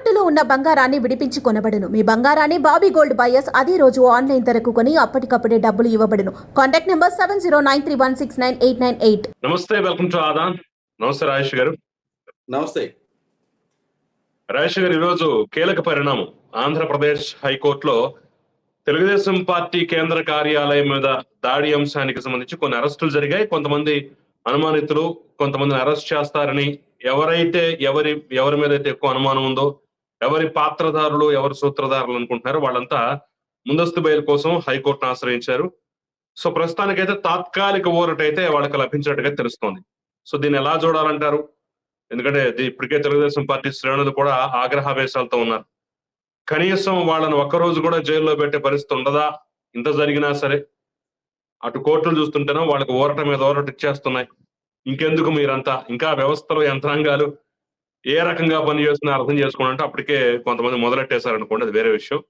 తాకట్టులో ఉన్న బంగారాన్ని విడిపించి కొనబడును. మీ బంగారాన్ని బాబీ గోల్డ్ బయర్స్ అదే రోజు ఆన్లైన్ ధరకు కొని అప్పటికప్పుడే డబ్బులు ఇవ్వబడును. Contact number seven zero nine three one six nine eight nine eight. నమస్తే వెల్కమ్ టు ఆదాన్. నమస్తే రాజేష్ గారు. నమస్తే. రాజేష్ గారు ఈరోజు కీలక పరిణామం. ఆంధ్రప్రదేశ్ హైకోర్టులో తెలుగుదేశం పార్టీ కేంద్ర కార్యాలయం మీద దాడి అంశానికి సంబంధించి కొన్ని అరెస్టులు జరిగాయి. కొంతమంది అనుమానితులు కొంతమందిని అరెస్ట్ చేస్తారని ఎవరైతే ఎవరి ఎవరి మీద అయితే ఎక్కువ అనుమానం ఉందో ఎవరి పాత్రధారులు ఎవరి సూత్రధారులు అనుకుంటున్నారో వాళ్ళంతా ముందస్తు బెయిల్ కోసం హైకోర్టును ఆశ్రయించారు. సో ప్రస్తుతానికైతే తాత్కాలిక ఊరట అయితే వాళ్ళకి లభించినట్టుగా తెలుస్తోంది. సో దీన్ని ఎలా చూడాలంటారు? ఎందుకంటే ఇప్పటికే తెలుగుదేశం పార్టీ శ్రేణులు కూడా ఆగ్రహావేశాలతో ఉన్నారు. కనీసం వాళ్ళని ఒక్కరోజు కూడా జైల్లో పెట్టే పరిస్థితి ఉండదా? ఇంత జరిగినా సరే. అటు కోర్టులు చూస్తుంటేనో వాళ్ళకి ఊరట మీద ఊరట ఇచ్చేస్తున్నాయి. ఇంకెందుకు మీరంతా? ఇంకా వ్యవస్థలు యంత్రాంగాలు ఏ రకంగా పనిచేస్తున్నా అర్థం చేసుకోవాలంటే అప్పటికే కొంతమంది మొదలెట్టేశారు అనుకోండి అది వేరే విషయం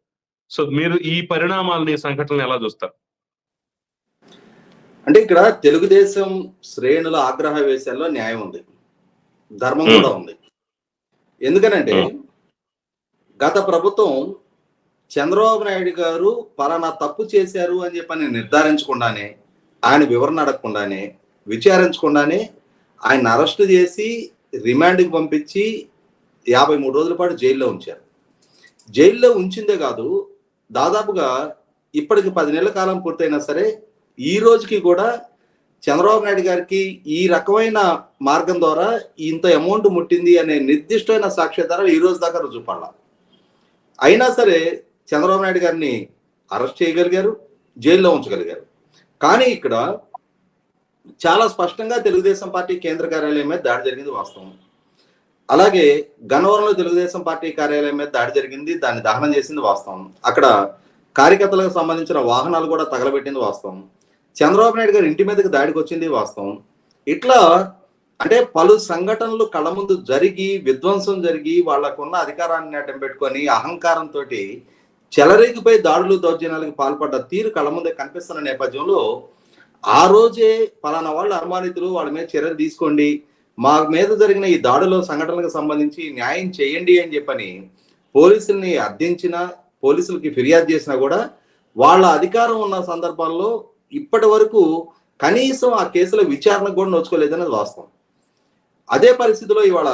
సో మీరు ఈ పరిణామాలని ఈ సంఘటనలు ఎలా చూస్తారు అంటే ఇక్కడ తెలుగుదేశం శ్రేణుల ఆగ్రహ వేశాల్లో న్యాయం ఉంది ధర్మం Hmm. కూడా ఉంది ఎందుకనంటే Hmm. గత ప్రభుత్వం చంద్రబాబు నాయుడు గారు పలానా తప్పు చేశారు అని చెప్పని నిర్ధారించకుండానే ఆయన వివరణ అడగకుండానే విచారించకుండానే ఆయన అరెస్ట్ చేసి రిమాండ్కి పంపించి యాభై మూడు రోజుల పాటు జైల్లో ఉంచారు. జైల్లో ఉంచిందే కాదు దాదాపుగా ఇప్పటికి పది నెలల కాలం పూర్తయినా సరే ఈ రోజుకి కూడా చంద్రబాబు నాయుడు గారికి ఈ రకమైన మార్గం ద్వారా ఇంత అమౌంట్ ముట్టింది అనే నిర్దిష్టమైన సాక్ష్యాధారాలు ఈ రోజు దాకా రుజుపడాల అయినా సరే చంద్రబాబు నాయుడు గారిని అరెస్ట్ చేయగలిగారు జైల్లో ఉంచగలిగారు. కానీ ఇక్కడ చాలా స్పష్టంగా తెలుగుదేశం పార్టీ కేంద్ర కార్యాలయం మీద దాడి జరిగింది వాస్తవం. అలాగే గన్నవరంలో తెలుగుదేశం పార్టీ కార్యాలయం మీద దాడి జరిగింది దాన్ని దహనం చేసింది వాస్తవం. అక్కడ కార్యకర్తలకు సంబంధించిన వాహనాలు కూడా తగలబెట్టింది వాస్తవం. చంద్రబాబు నాయుడు గారు ఇంటి మీదకి దాడికి వచ్చింది వాస్తవం. ఇట్లా అంటే పలు సంఘటనలు కళ్ళ ముందు జరిగి విధ్వంసం జరిగి వాళ్ళకున్న అధికారాన్ని అడ్డం పెట్టుకొని అహంకారంతో చెలరేగిపోయి దాడులు దౌర్జన్యాలకు పాల్పడ్డ తీరు కళ్ళ ముందే కనిపిస్తున్న నేపథ్యంలో ఆ రోజే పలానా వాళ్ళు అనుమానితులు వాళ్ళ మీద చర్యలు తీసుకోండి. మా మీద జరిగిన ఈ దాడుల సంఘటనలకు సంబంధించి న్యాయం చేయండి అని చెప్పని పోలీసుల్ని అర్థించిన పోలీసులకి ఫిర్యాదు చేసినా కూడా వాళ్ళ అధికారం ఉన్న సందర్భాల్లో ఇప్పటి వరకు కనీసం ఆ కేసుల విచారణకు కూడా నోచుకోలేదనేది వాస్తవం. అదే పరిస్థితిలో ఇవాళ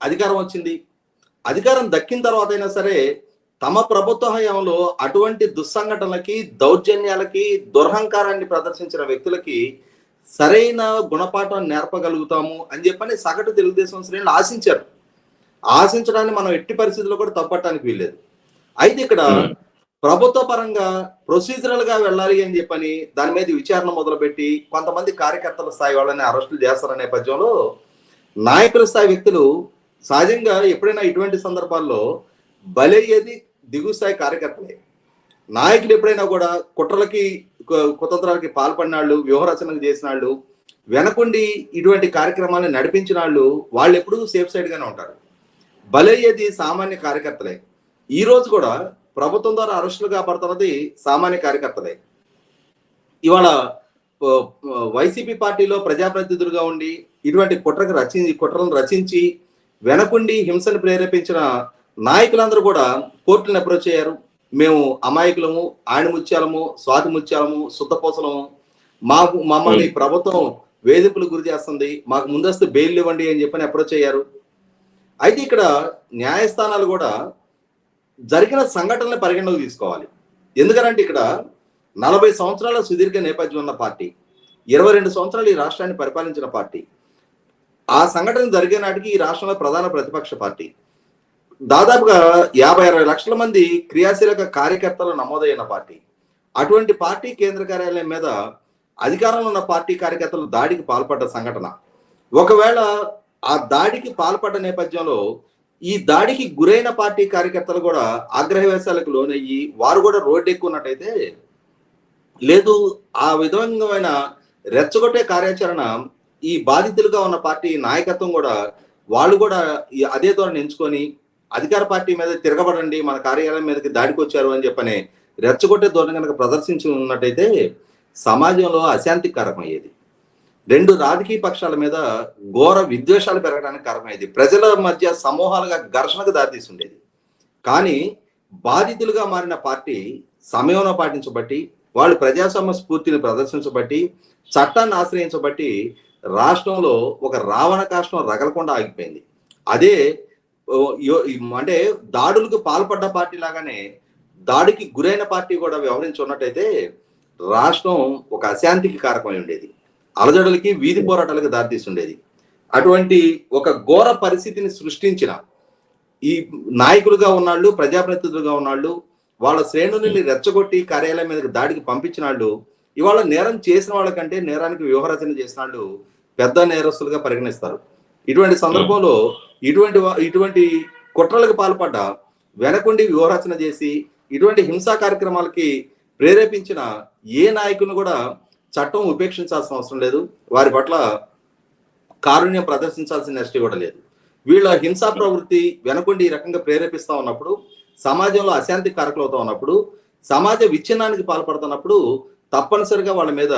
అధికారం వచ్చింది. అధికారం దక్కిన తర్వాత అయినా సరే తమ ప్రభుత్వ హయాంలో అటువంటి దుస్సంఘటనలకి దౌర్జన్యాలకి దురహంకారాన్ని ప్రదర్శించిన వ్యక్తులకి సరైన గుణపాఠం నేర్పగలుగుతాము అని చెప్పని సగటు తెలుగుదేశం శ్రేణులు ఆశించారు. ఆశించడాన్ని మనం ఎట్టి పరిస్థితుల్లో కూడా తప్పట్టడానికి వీల్లేదు. అయితే ఇక్కడ ప్రభుత్వ పరంగా ప్రొసీజరల్గా వెళ్ళాలి అని చెప్పని దాని మీద విచారణ మొదలుపెట్టి కొంతమంది కార్యకర్తల స్థాయి వాళ్ళని అరెస్టులు చేస్తారనే నేపథ్యంలో నాయకుల స్థాయి వ్యక్తులు సహజంగా ఎప్పుడైనా ఇటువంటి సందర్భాల్లో బలయ్యేది దిగువ స్థాయి కార్యకర్తలే. నాయకులు ఎప్పుడైనా కూడా కుట్రలకి కుతంత్రాలకి పాల్పడిన వాళ్ళు వ్యూహరచనకు చేసిన వాళ్ళు వెనకుండి ఇటువంటి కార్యక్రమాలను నడిపించిన వాళ్ళు వాళ్ళు ఎప్పుడూ సేఫ్ సైడ్గానే ఉంటారు. బలయ్యేది సామాన్య కార్యకర్తలే. ఈ రోజు కూడా ప్రభుత్వం ద్వారా అరెస్టులు కాపాడుతున్నది సామాన్య కార్యకర్తలే. ఇవాళ వైసీపీ పార్టీలో ప్రజాప్రతినిధులుగా ఉండి ఇటువంటి కుట్రకు రచించి కుట్రలను రచించి వెనకుండి హింసను ప్రేరేపించిన నాయకులందరూ కూడా కోర్టులను అప్రోచ్ అయ్యారు. మేము అమాయకులము ఆణిముత్యాలము స్వాతి ముత్యాలము శుద్ధపోసలము. మాకు మమ్మల్ని ప్రభుత్వం వేధింపులు గురి చేస్తుంది. మాకు ముందస్తు బెయిల్ ఇవ్వండి అని చెప్పని అప్రోచ్ అయ్యారు. అయితే ఇక్కడ న్యాయస్థానాలు కూడా జరిగిన సంఘటనలు పరిగణలోకి తీసుకోవాలి. ఎందుకంటే ఇక్కడ నలభై సంవత్సరాల సుదీర్ఘ నేపథ్యం ఉన్న పార్టీ ఇరవై రెండు సంవత్సరాలు ఈ రాష్ట్రాన్ని పరిపాలించిన పార్టీ ఆ సంఘటన జరిగే నాటికి ఈ రాష్ట్రంలో ప్రధాన ప్రతిపక్ష పార్టీ. దాదాపుగా యాభై అరవై లక్షల మంది క్రియాశీలక కార్యకర్తలు నమోదైన పార్టీ. అటువంటి పార్టీ కేంద్ర కార్యాలయం మీద అధికారంలో ఉన్న పార్టీ కార్యకర్తలు దాడికి పాల్పడ్డ సంఘటన. ఒకవేళ ఆ దాడికి పాల్పడ్డ నేపథ్యంలో ఈ దాడికి గురైన పార్టీ కార్యకర్తలు కూడా ఆగ్రహవేశాలకు లోనయ్యి వారు కూడా రోడ్డు ఎక్కున్నట్టయితే లేదు ఆ విధమైన రెచ్చగొట్టే కార్యాచరణ ఈ బాధితులుగా ఉన్న పార్టీ నాయకత్వం కూడా వాళ్ళు కూడా ఈ అదే ధోరణి ఎంచుకొని అధికార పార్టీ మీద తిరగబడండి మన కార్యాలయం మీదకి దాడికి వచ్చారు అని చెప్పని రెచ్చగొట్టే ధోరణి కనుక ప్రదర్శించి ఉన్నట్టయితే సమాజంలో అశాంతి కారకమయ్యేది రెండు రాజకీయ పక్షాల మీద ఘోర విద్వేషాలు పెరగడానికి కారణమైంది ప్రజల మధ్య సమూహాలుగా ఘర్షణకు దారితీస్తుండేది కానీ బాధితులుగా మారిన పార్టీ సమయంలో పాటించబట్టి వాళ్ళు ప్రజాస్వామ్య స్ఫూర్తిని ప్రదర్శించబట్టి చట్టాన్ని ఆశ్రయించబట్టి రాష్ట్రంలో ఒక రావణ కాష్టం రగలకుండా ఆగిపోయింది. అదే అంటే దాడులకు పాల్పడ్డ పార్టీ లాగానే దాడికి గురైన పార్టీ కూడా వ్యవహరించున్నట్టయితే రాష్ట్రం ఒక అశాంతికి కారకమై ఉండేది. అలజడులకి వీధి పోరాటాలకు దారితీస్తుండేది. అటువంటి ఒక ఘోర పరిస్థితిని సృష్టించిన ఈ నాయకులుగా ఉన్నాళ్ళు ప్రజాప్రతినిధులుగా ఉన్నాళ్ళు వాళ్ళ శ్రేణులని రెచ్చగొట్టి కార్యాలయం మీదకి దాడికి పంపించిన వాళ్ళు ఇవాళ నేరం చేసిన వాళ్ళకంటే నేరానికి వ్యూహరచన చేసిన వాళ్ళు పెద్ద నేరస్తులుగా పరిగణిస్తారు. ఇటువంటి సందర్భంలో ఇటువంటి ఇటువంటి కుట్రలకు పాల్పడ్డ వెనకుండి వ్యూహరచన చేసి ఇటువంటి హింసా కార్యక్రమాలకి ప్రేరేపించిన ఏ నాయకుని కూడా చట్టం ఉపేక్షించాల్సిన అవసరం లేదు. వారి పట్ల కారుణ్యం ప్రదర్శించాల్సిన నెస్టీ కూడా లేదు. వీళ్ళ హింసా ప్రవృత్తి వెనకుండి ఈ రకంగా ప్రేరేపిస్తా ఉన్నప్పుడు సమాజంలో అశాంతి కారకులు ఉన్నప్పుడు సమాజ విచ్ఛిన్నానికి పాల్పడుతున్నప్పుడు తప్పనిసరిగా వాళ్ళ మీద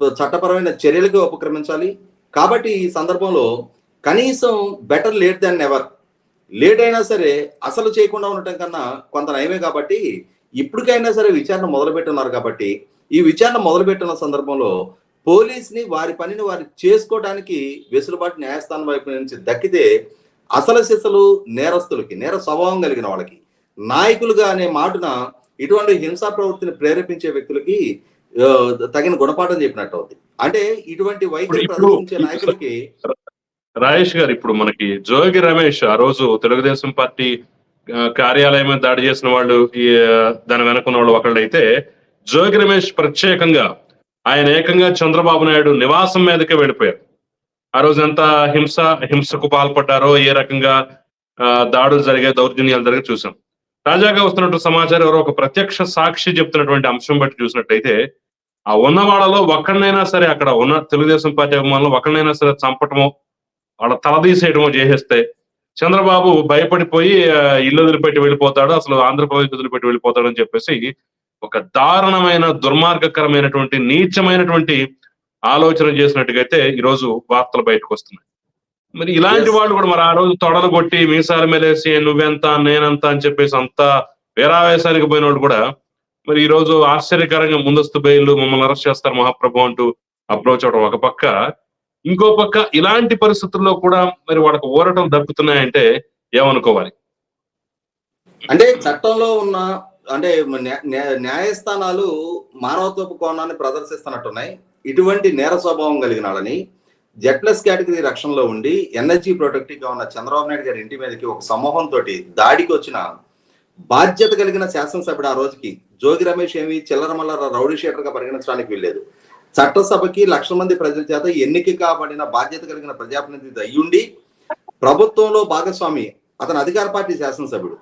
చట్టపరమైన చర్యలకు ఉపక్రమించాలి. కాబట్టి ఈ సందర్భంలో కనీసం better late than never late అయినా సరే అసలు చేయకుండా ఉండటం కన్నా కొంత నయమే కాబట్టి ఇప్పటికైనా సరే విచారణ మొదలుపెట్టున్నారు కాబట్టి ఈ విచారణ మొదలుపెట్టిన సందర్భంలో పోలీస్ని వారి పనిని వారు చేసుకోవడానికి వెసులుబాటు న్యాయస్థానం వైపు నుంచి దక్కితే అసలు సిసలు నేరస్తులకి నేర స్వభావం కలిగిన వాళ్ళకి నాయకులుగా అనే మాటన ఇటువంటి హింసా ప్రవృత్తిని ప్రేరేపించే వ్యక్తులకి తగిన గుణపాఠం చెప్పినట్టు అవుతుంది అంటే ఇటువంటి వైఖరి ప్రదర్శించే నాయకులకి రాజేష్ గారు ఇప్పుడు మనకి జోగి రమేష్ ఆ రోజు తెలుగుదేశం పార్టీ కార్యాలయం మీద దాడి చేసిన వాళ్ళు ఈ దాని వెనుకున్న వాళ్ళు ఒకళ్ళైతే జోగి రమేష్ ప్రత్యేకంగా ఆయన ఏకంగా చంద్రబాబు నాయుడు నివాసం మీదకే వెళ్ళిపోయారు. ఆ రోజు ఎంత హింస హింసకు పాల్పడ్డారో ఏ రకంగా దాడులు జరిగే దౌర్జన్యాలు జరిగే చూసాం. తాజాగా వస్తున్నట్టు సమాచారం ఎవరో ఒక ప్రత్యక్ష సాక్షి చెప్తున్నటువంటి అంశం బట్టి చూసినట్టయితే ఆ ఉన్న వాళ్ళలో ఒక్కడినైనా సరే అక్కడ ఉన్న తెలుగుదేశం పార్టీ అభిమానులు ఒక్కడినైనా సరే చంపటమో వాళ్ళ తలదీసేయడమో చేసేస్తే చంద్రబాబు భయపడిపోయి ఇల్లు వదిలిపెట్టి వెళ్ళిపోతాడు అసలు ఆంధ్రప్రదేశ్ వదిలిపెట్టి వెళ్ళిపోతాడు అని చెప్పేసి ఒక దారుణమైన దుర్మార్గకరమైనటువంటి నీచమైనటువంటి ఆలోచన చేసినట్టుగైతే ఈ రోజు వార్తలు బయటకు వస్తున్నాయి మరి ఇలాంటి. వాళ్ళు కూడా మరి ఆ రోజు తొడలు కొట్టి మీసాల మేలేసి నువ్వెంత నేనంత అని చెప్పేసి అంత వీరావేశానికి పోయిన వాళ్ళు కూడా మరి ఈ రోజు ఆశ్చర్యకరంగా ముందస్తు బెయిల్ మమ్మల్ని అరెస్ట్ చేస్తారు మహాప్రభు అంటూ అప్రోచ్ అవడం ఒక పక్క ఇంకో పక్క ఇలాంటి పరిస్థితుల్లో కూడా మరి వాళ్ళకి ఊరటం దక్కుతున్నాయంటే ఏమనుకోవాలి? అంటే చట్టంలో ఉన్న అంటే న్యాయస్థానాలు మానవత్వపు కోణాన్ని ప్రదర్శిస్తున్నట్టున్నాయి. ఇటువంటి నేర స్వభావం కలిగిన వాళ్ళని జెడ్ ప్లస్ కేటగిరీ రక్షణలో ఉండి ఎన్ఎస్జీ ప్రొటెక్టివ్గా ఉన్న చంద్రబాబు నాయుడు గారి ఇంటి మీదకి ఒక సమూహంతో దాడికి వచ్చిన బాధ్యత కలిగిన శాసనసభ్యుడు ఆ రోజుకి జోగి రమేష్ ఏమి చిల్లర మల్లర రౌడీ గా పరిగణించడానికి వీల్లేదు. చట్టసభకి లక్షల మంది ప్రజల చేత ఎన్నిక కాబడిన బాధ్యత కలిగిన ప్రజాప్రతినిధి అయ్యుండి ప్రభుత్వంలో భాగస్వామి అతను అధికార పార్టీ శాసనసభ్యుడు.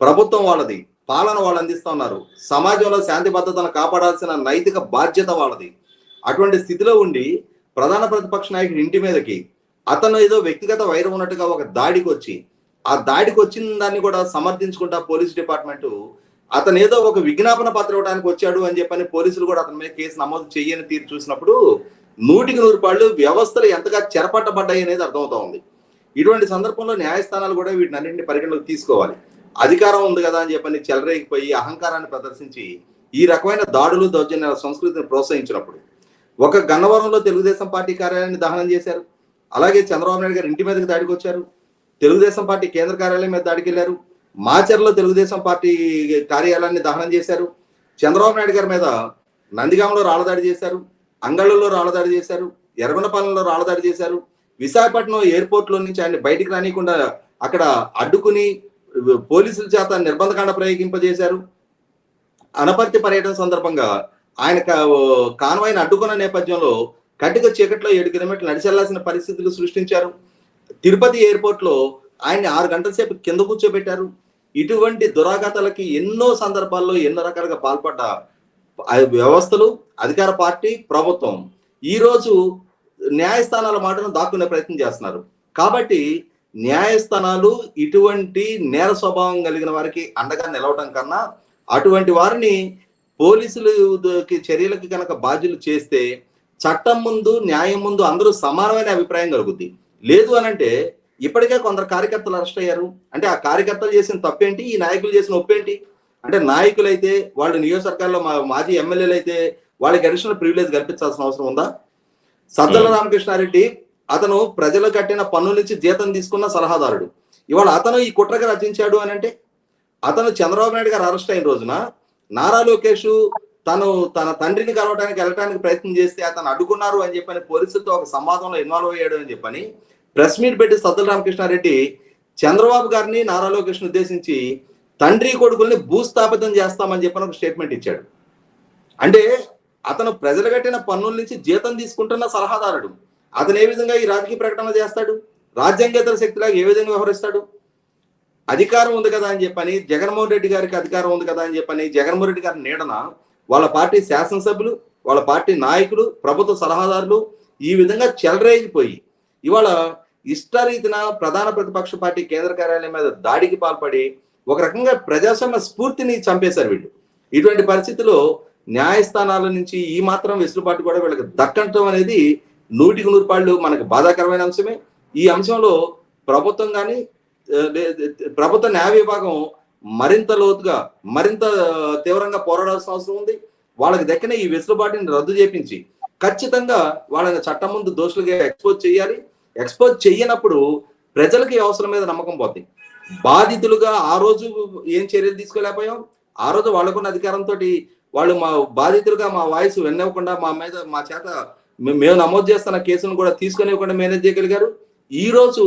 ప్రభుత్వం వాళ్ళది పాలన వాళ్ళు అందిస్తా ఉన్నారు. సమాజంలో శాంతి భద్రతను కాపాడాల్సిన నైతిక బాధ్యత వాళ్ళది. అటువంటి స్థితిలో ఉండి ప్రధాన ప్రతిపక్ష నాయకుడి ఇంటి మీదకి అతను ఏదో వ్యక్తిగత వైరం ఉన్నట్టుగా ఒక దాడికి వచ్చి ఆ దాడికి వచ్చిన దాన్ని కూడా సమర్థించుకుంటా పోలీస్ డిపార్ట్మెంట్ అతను ఏదో ఒక విజ్ఞాపన పత్రం ఇవ్వడానికి వచ్చాడు అని చెప్పని పోలీసులు కూడా అతని మీద కేసు నమోదు చేయని తీరు చూసినప్పుడు నూటికి నూరు పాళ్ళు వ్యవస్థలు ఎంతగా చెరపట్టబడ్డాయి అనేది అర్థమవుతా ఉంది. ఇటువంటి సందర్భంలో న్యాయస్థానాలు కూడా వీటిని అన్నింటినీ పరిగణలోకి తీసుకోవాలి. అధికారం ఉంది కదా అని చెప్పని చెలరేగిపోయి అహంకారాన్ని ప్రదర్శించి ఈ రకమైన దాడులు దౌర్జన్యాల సంస్కృతిని ప్రోత్సహించినప్పుడు ఒక గన్నవరంలో తెలుగుదేశం పార్టీ కార్యాలయాన్ని దహనం చేశారు. అలాగే చంద్రబాబు నాయుడు గారు ఇంటి మీదకి దాడికి వచ్చారు తెలుగుదేశం పార్టీ కేంద్ర కార్యాలయం మీద దాడికి వెళ్ళారు మాచర్లో తెలుగుదేశం పార్టీ కార్యాలయాన్ని దహనం చేశారు. చంద్రబాబు నాయుడు గారి మీద నందిగాంలో రాళ్ళదాడి చేశారు. అంగళ్ళలో రాళ్ళదాడి చేశారు. ఎర్రగొండపాలెంలో రాళ్ళదాడి చేశారు. విశాఖపట్నం ఎయిర్పోర్ట్లో నుంచి ఆయన బయటికి రానియకుండా అక్కడ అడ్డుకుని పోలీసుల చేత నిర్బంధకాండ ప్రయోగింపజేశారు. అనపర్తి పర్యటన సందర్భంగా ఆయన కాన్వాయిని అడ్డుకున్న నేపథ్యంలో కటిక చీకట్లో ఏడు కిలోమీటర్లు నడిచెళ్ళాల్సిన పరిస్థితులు సృష్టించారు. తిరుపతి ఎయిర్పోర్ట్లో ఆయన్ని ఆరు గంటల సేపు కింద కూర్చోబెట్టారు. ఇటువంటి దురాగతలకి ఎన్నో సందర్భాల్లో ఎన్నో రకాలుగా పాల్పడ్డ వ్యవస్థలు అధికార పార్టీ ప్రభుత్వం ఈరోజు న్యాయస్థానాల మాటను దాక్కునే ప్రయత్నం చేస్తున్నారు. కాబట్టి న్యాయస్థానాలు ఇటువంటి నేర స్వభావం కలిగిన వారికి అండగా నిలవటం కన్నా అటువంటి వారిని పోలీసులకి చర్యలకు కనుక బాధ్యులు చేస్తే చట్టం ముందు న్యాయం ముందు అందరూ సమానమైన అభిప్రాయం కలుగుద్ది. లేదు అనంటే ఇప్పటికే కొందరు కార్యకర్తలు అరెస్ట్ అయ్యారు. అంటే ఆ కార్యకర్తలు చేసిన తప్పేంటి? ఈ నాయకులు చేసిన ఒప్పేంటి? అంటే నాయకులైతే వాళ్ళు నియోజకవర్గాల్లో మా మాజీ ఎమ్మెల్యేలు అయితే వాళ్ళకి అడిషనల్ ప్రివిలేజ్ కల్పించాల్సిన అవసరం ఉందా? సజ్జల Hmm. రామకృష్ణారెడ్డి అతను ప్రజలు కట్టిన పన్నుల నుంచి జీతం తీసుకున్న సలహాదారుడు. ఇవాళ అతను ఈ కుట్రగా రచించాడు అని అంటే అతను చంద్రబాబు నాయుడు గారు అరెస్ట్ అయిన రోజున నారా లోకేష్ తను తన తండ్రిని కలవడానికి వెళ్ళడానికి ప్రయత్నం చేస్తే అతను అడ్డుకున్నారు అని చెప్పని పోలీసులతో ఒక సంవాదంలో ఇన్వాల్వ్ అయ్యాడు అని చెప్పని ప్రెస్ మీట్ పెట్టి సజ్జల రామకృష్ణారెడ్డి చంద్రబాబు గారిని నారా లోకేష్ ఉద్దేశించి తండ్రి కొడుకుల్ని భూస్థాపితం చేస్తామని చెప్పిన ఒక స్టేట్మెంట్ ఇచ్చాడు. అంటే అతను ప్రజలు కట్టిన పన్నుల నుంచి జీతం తీసుకుంటున్న సలహాదారుడు. అతను ఏ విధంగా ఈ రాజకీయ ప్రకటన చేస్తాడు? రాజ్యాంగేతర శక్తిలాగా ఏ విధంగా వ్యవహరిస్తాడు? అధికారం ఉంది కదా అని చెప్పని జగన్మోహన్ రెడ్డి గారికి అధికారం ఉంది కదా అని చెప్పని జగన్మోహన్ రెడ్డి గారి నీడన వాళ్ళ పార్టీ శాసనసభ్యులు వాళ్ళ పార్టీ నాయకులు ప్రభుత్వ సలహాదారులు ఈ విధంగా చెలరేగిపోయి ఇవాళ ఇష్టరీతిన ప్రధాన ప్రతిపక్ష పార్టీ కేంద్ర కార్యాలయం మీద దాడికి పాల్పడి ఒక రకంగా ప్రజాస్వామ్య స్ఫూర్తిని చంపేశారు వీళ్ళు. ఇటువంటి పరిస్థితుల్లో న్యాయస్థానాల నుంచి ఈ మాత్రం వెసులుబాటు కూడా వీళ్ళకి దక్కటం అనేది నూటికి నూరు పాళ్ళు మనకు బాధాకరమైన అంశమే. ఈ అంశంలో ప్రభుత్వం కానీ ప్రభుత్వ న్యాయ విభాగం మరింత లోతుగా మరింత తీవ్రంగా పోరాడాల్సిన అవసరం ఉంది. వాళ్ళకి దక్కిన ఈ వెసులుబాటుని రద్దు చేపించి ఖచ్చితంగా వాళ్ళని చట్టం ముందు దోషులుగా ఎక్స్పోజ్ చేయాలి. ఎక్స్పోజ్ చేయనప్పుడు ప్రజలకి అవసరం మీద నమ్మకం పోతుంది బాధితులుగా ఆ రోజు ఏం చర్యలు తీసుకోలేకపోయాం? ఆ రోజు వాళ్ళకున్న అధికారంతో వాళ్ళు మా బాధితులుగా మా వాయిస్ వెన్నవ్వకుండా మా మీద మా చేత మేము నమోదు చేస్తున్న కేసును కూడా తీసుకునివ్వకుండా మేనేజ్ చేయగలిగారు. ఈ రోజు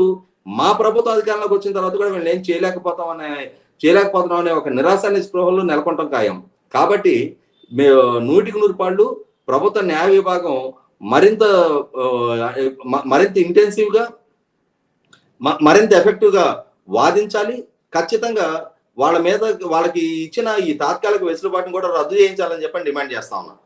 మా ప్రభుత్వం అధికారంలోకి వచ్చిన తర్వాత కూడా వీళ్ళు ఏం చేయలేకపోతాం అనే చేయలేకపోతున్నాం అనే ఒక నిరాశ నిస్పృహలు నెలకొంటాం ఖాయం. కాబట్టి మే నూటికి నూరు పాళ్ళు ప్రభుత్వ న్యాయ విభాగం మరింత మరింత ఇంటెన్సివ్గా మరింత ఎఫెక్టివ్గా వాదించాలి. ఖచ్చితంగా వాళ్ళ మీద వాళ్ళకి ఇచ్చిన ఈ తాత్కాలిక వెసులుబాటును కూడా రద్దు చేయించాలని చెప్పని డిమాండ్ చేస్తా ఉన్నాను